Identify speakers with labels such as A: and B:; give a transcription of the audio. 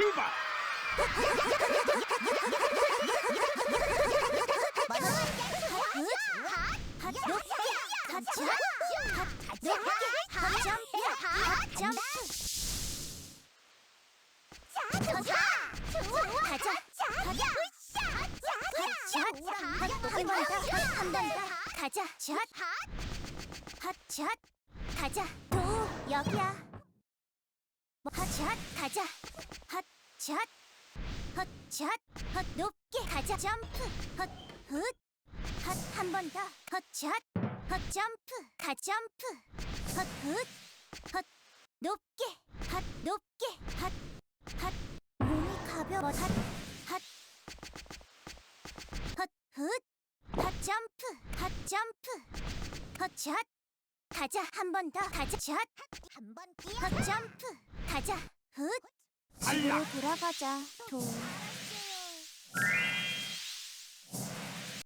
A: 출발!
B: 가자, 샷, 핫, 샷, 가자, 도 여기야. 뭐, 핫, 샷, 가자, 핫, 샷, 헛, 높게 가자, 점프, 헛, 훗, 헛, 한 번 더, 헛, 점프, 가, 점프, 헛, 훗, 헛, 높게, 헛, 높게, 헛, 헛, 몸이 가벼워, 헛, 헛, 헛, 훗, 헛, 점프, 헛, 점프, 헛, 샷, 가자, 한 번 더, 가자, 샷,
C: 한번
B: 헛, 점프, 가자, 훗! 집으로 돌아가자, 도.